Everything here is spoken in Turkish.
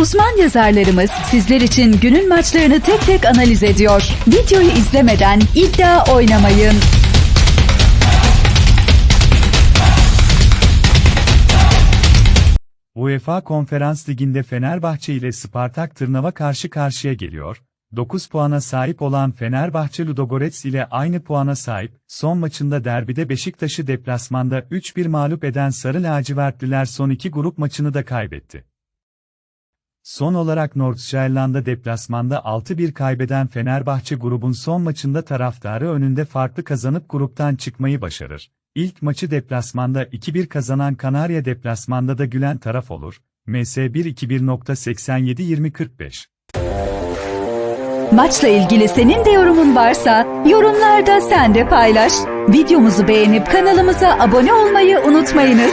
Uzman yazarlarımız sizler için günün maçlarını tek tek analiz ediyor. Videoyu izlemeden iddia oynamayın. UEFA Konferans Ligi'nde Fenerbahçe ile Spartak Tırnava karşı karşıya geliyor. 9 puana sahip olan Fenerbahçe Ludogorets ile aynı puana sahip, son maçında derbide Beşiktaş'ı deplasmanda 3-1 mağlup eden Sarı Lacivertliler son iki grup maçını da kaybetti. Son olarak Nordsjælland'a deplasmanda 6-1 kaybeden Fenerbahçe grubun son maçında taraftarı önünde farklı kazanıp gruptan çıkmayı başarır. İlk maçı deplasmanda 2-1 kazanan Kanarya deplasmanda da gülen taraf olur. MS121.87-2045 Maçla ilgili senin de yorumun varsa yorumlarda sen de paylaş. Videomuzu beğenip kanalımıza abone olmayı unutmayınız.